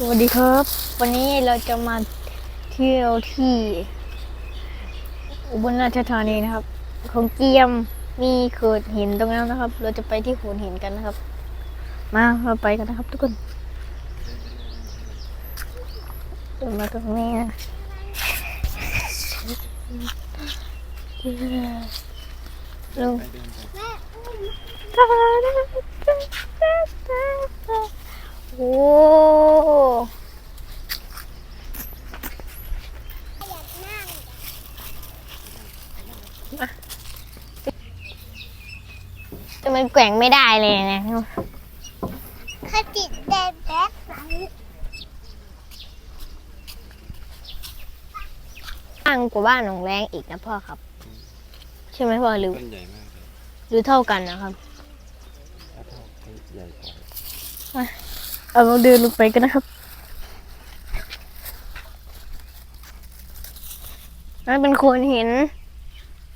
สวัสดีครับ วันนี้เราจะมาเที่ยวที่ อุบลราชธานีนะครับ ของเกียมมีโขดหินตรงนั้นนะครับ เราจะไปที่โขดหินกันนะครับ มาเราไปกันนะครับ ทุกคนเดินมาตรงนี้นะลงโอ้ แต่มันแกว่งไม่ได้เลยนะเขาติดแดงแบ๊กไว้ข้างกว่าบ้านหนองแรงอีกนะพ่อครับ ใช่ไหมพ่อหรือต้นใหญ่มากเลยหรือเท่ากันนะครับ ถ้าเท่าต้นใหญ่กว่าเอาเราเดินลงไปกันนะครับนั่นเป็นโคนหิน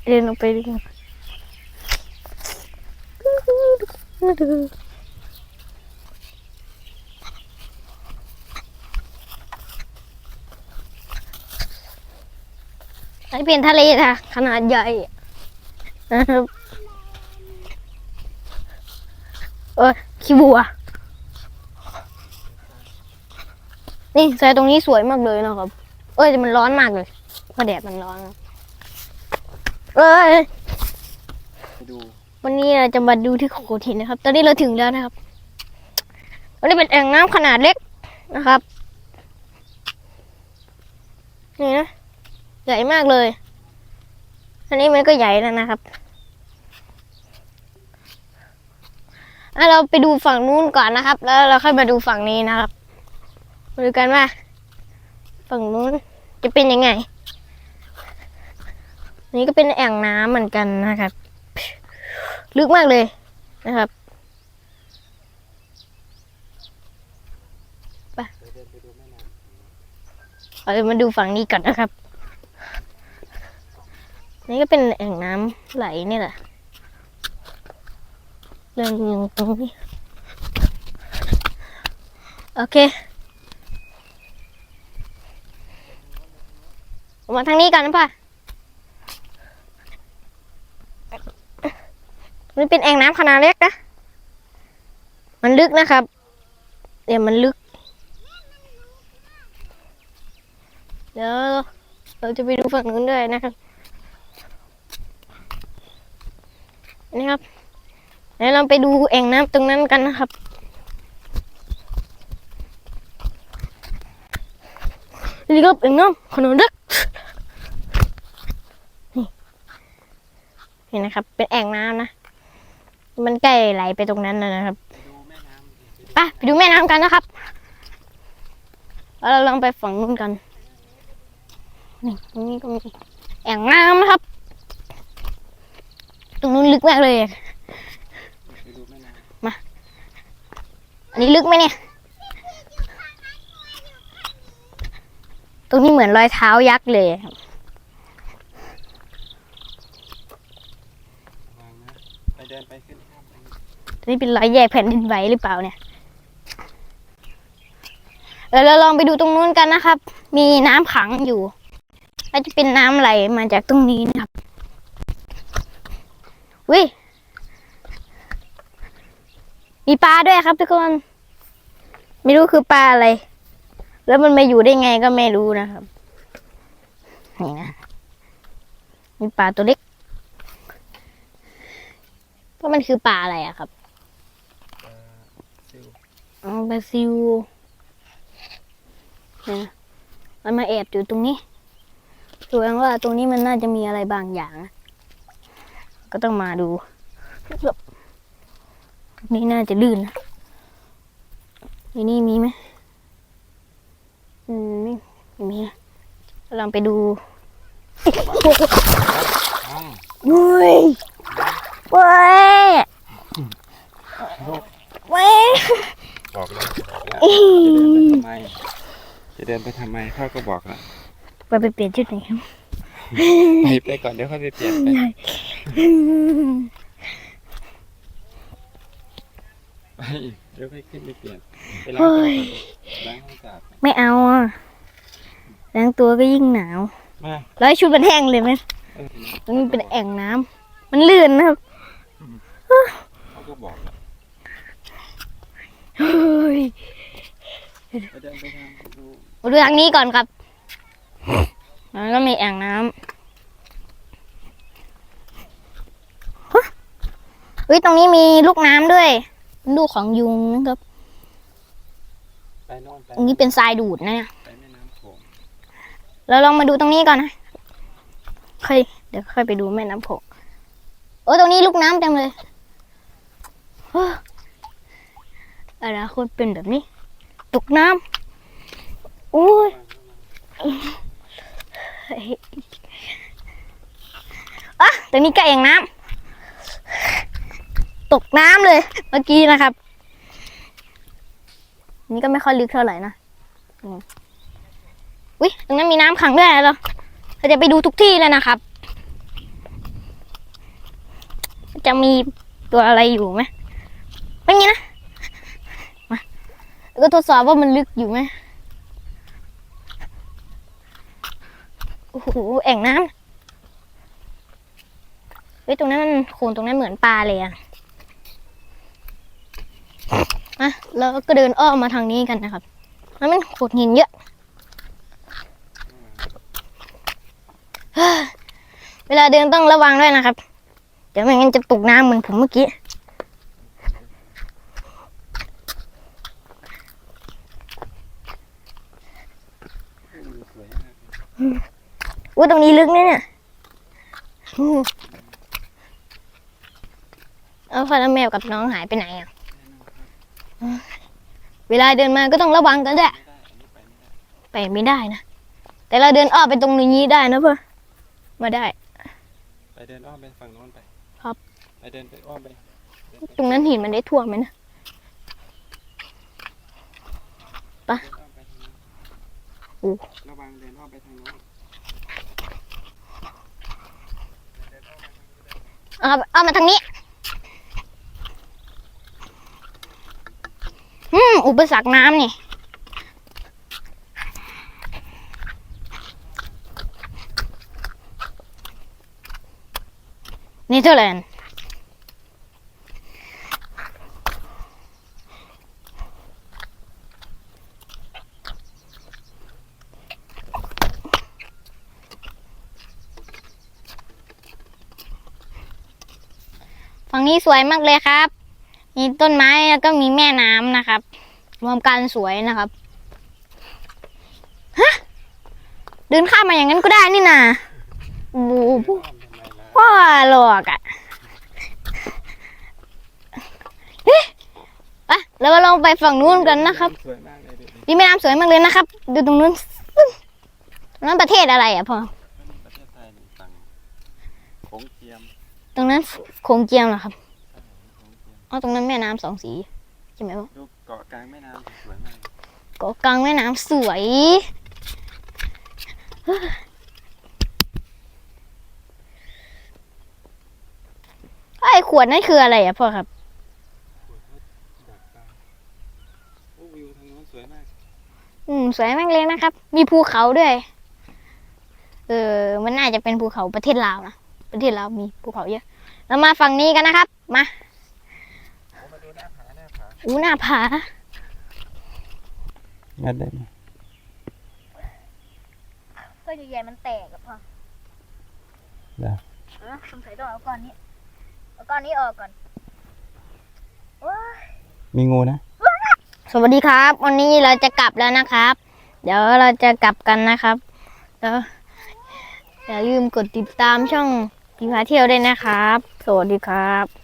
เดินลงไปดีกว่าอันนี้เป็นทะเลนะขนาดใหญ่นะครับเออขี้บัว นี่ใส่ตรงนี้สวยมากเลยนะครับ เอ้ยแต่มันร้อนมากเลยเพราะแดดมันร้อนนะ เอ้ยไปดูวันนี้เราจะมาดูที่โขดหินนะครับ ตอนนี้เราถึงแล้วนะครับวันนี้เป็นแอ่งน้ำขนาดเล็กนะครับ นี่นะ ใหญ่มากเลย อันนี้มันก็ใหญ่แล้วนะครับอะเราไปดูฝั่งนู้นก่อนนะครับ แล้วเราค่อยมาดูฝั่งนี้นะครับมาดูกันว่า ฝั่งนู้นจะเป็นยังไงอั นี้ก็เป็นแอ่งน้ำเหมือนกันนะครับ ลึกมากเลยนะครับไปดูแม่น้เราจะมาดูฝั่งนี้ก่อนนะครับ นี่ก็เป็นแอ่งน้ำไหลนี่แหละเรื่องอยู่ตรงนี้โอเคออกมาทางนี้ก่อนนะป่ะ มันเป็นแอ่งน้ำขนาดเล็กนะ มันลึกนะครับ เดี๋ยวมันลึก เดี๋ยวเราจะไปดูฝั่งนู้นด้วยนะครับนี่ครับเดี๋ยวเราไปดูแอ่งน้ำตรงนั้นกันนะครับ นี่ครับแอ่งน้ำขนาดเล็กนี่นนะครับ เป็นแอ่งน้ำนะ มันใกล้ไหลไปตรงนั้นนะครับไปดูแม่น้ำดิไปดูแม่น้ำกันนะครับแล้วเราลองไปฝั่งนู้นกันนี่ตรงนี้ก็มีแอ่งน้ำนะครับ ตรงนู้นลึกมากเลยม่น้อันนี้ลึกไหมเนี่ย ตรงนี้เหมือนรอยเท้ายักษ์เลยครับำวางนะไป เดินไปขึ้นข้ามไปตรงนี้เป็นรอยแยกแผ่นดินไหวหรือเปล่าเนี่ยแล้วเราลองไปดูตรงนู้นกันนะครับ มีน้ำขังอยู่แล้วจะเป็นน้ำไหลมาจากตรงนี้นะครับวิมีปลาด้วยครับทุกคน ไม่รู้คือปลาอะไร แล้วมันมาอยู่ได้ไงก็ไม่รู้นะครับ นี่นะ มีปลาตัวเล็ก ว่ามันคือปลาอะไรอะครับซิวอ๋อบราซิลเนี่ยมันมาแอบอยู่ตรงนี้แสดงว่าตรงนี้มันน่าจะมีอะไรบางอย่างนะก็ต้องมาดูตรงนี้น่าจะลื่นนะที่นี่มีไหมอืมไม่ไม่มีนะลองไปดูอ้าวเฮ้ย เว้ยเว้ยบอกแล้วบอกแล้วอีจะเดินไปทำไม จะเดินไปทำไมพ่อก็บอกแล้วไปไปเปลี่ยนชุดหน่อยครับไปไปก่อนเดี๋ยวค่อยไปเปลี่ยนไปไปเดี๋ยวค่อยขึ้นไปเปลี่ยนไปเฮ้ล้างตัวยก่อนล้างให้สะอาดไม่เอาอะล้างตัวก็ยิ่งหนาวมาแล้วให้ชุดมันแห้งเลยไหมเออมันเป็นแอ่งน้ำมันลื่นนะครับ เขาก็บอกแล้วเฮ้ยไปเดินไปทางดูมาดูทางนี้ก่อนครับแล้วก็มีแอ่งน้ำฮะเฮ้ยตรงนี้มีลูกน้ำด้วยเป็นลูกของยุงนะครับ ไปโน่นไปตรงนี้เป็นทรายดูดนะเนี่ย ไปแม่น้ำโขงเราลองมาดูตรงนี้ก่อนนะค่อยเดี๋ยวค่อยไปดูแม่น้ำโขงโอ้ตรงนี้ลูกน้ำเต็มเลยเฮ้ ออนาคตเป็นแบบนี้ ตกน้ำโอ้ยอะตรงนี้ก็เองน้ำตกน้ำเลยเมื่อกี้นะครับ นี่ก็ไม่ค่อยลึกเท่าไหร่นะอุ้ยตรงนั้นมีน้ำขังด้วยเหรอเราจะไปดูทุกที่เลยนะครับ จะมีตัวอะไรอยู่ไหม เป็นไงนะ มาก็ทดสอบว่ามันลึกอยู่ไหมโอ้โหแอ่งน้ำเฮ้ยตรงนั้นมันโคลนตรงนั้นเหมือนปลาเลยอะอะแล้วก็เดินอ้อมมาทางนี้กันนะครับแล้วมันโขดหินเยอะเฮ้ยเวลาเดินต้องระวังด้วยนะครับ เดี๋ยวไม่งั้นจะตกน้ำเหมือนผมเมื่อกี้ วิวสวย มากอุ้ยตรงนี้ลึกเนี่ยเนี่ยอู้เอาพ่อแล้วแมวกับน้องหายไปไหนอะ เวลาเดินมาก็ต้องระวังกันด้วยไม่ได้อันนี้ไปไม่ได้ไปไม่ได้นะ แต่เราเดินอ้อมไปตรงนี้ได้นะเพื่อมาได้ ไปเดินอ้อมไปฝั่งโน้นไป ครับ ไปเดินไปอ้อมไปเดินไปตรงนั้นหินมันได้ท่วมไหมนะเดินอ้อมไปทางโน้น โอ้ระวังเดินอ้อมไปทางโน้นเอาเอามาทางนี้ อืม อุปสรรคน้ำนี่ เนเธอร์แลนด์ ฝั่งนี้สวยมากเลยครับ มีต้นไม้แล้วก็มีแม่น้ำนะครับ รวมกันสวยนะครับฮะเดินข้ามมาอย่างนั้นก็ได้นี่นาโอ้โหอ้อมทำไมล่ะพ่อหลอกอะเฮ้ยอะเรามาลองไปฝั่งนู้นกันนะครับสวยมากเลยดูดินี่แม่น้ำสวยมากเลยนะครับ ดูตรงนู้นตรงนั้นประเทศอะไรอะพ่อ ประเทศไทยนี่ฝั่งโขงเจียม ต รงนั้นโขงเจียมเหรอครับโขงเจียมอ๋อตรงนั้นแม่น้ำสองสีใช่ไหมพ่อดูเกาะกลางแม่น้ำสวยมากเกาะกลางแม่น้ำสวย ไอ้ขวดนั่นคืออะไรอะพ่อครับดักปลาโอ้วิวทางโน้นสวยมาก อืมสวยมากเลยนะครับ มีภูเขาด้วย เออ มันน่าจะเป็นภูเขาประเทศลาวนะ ประเทศลาวมีภูเขาเยอะเรามาฝั่งนี้กันนะครับมาผมมาดูหน้าผาหน้าผาอู้หน้าผางัดได้ไหมก็ใหญ่ๆมันแตกอะพ่อได้เออสงสัยต้องเอาก้อนนี้เอาก้อนนี้ออกก่อนมีงูนะ สวัสดีครับ วันนี้เราจะกลับแล้วนะครับ เดี๋ยวเราจะกลับกันนะครับแล้วอย่าลืมกดติดตามช่อง พิมพาเที่ยวได้นะครับ สวัสดีครับ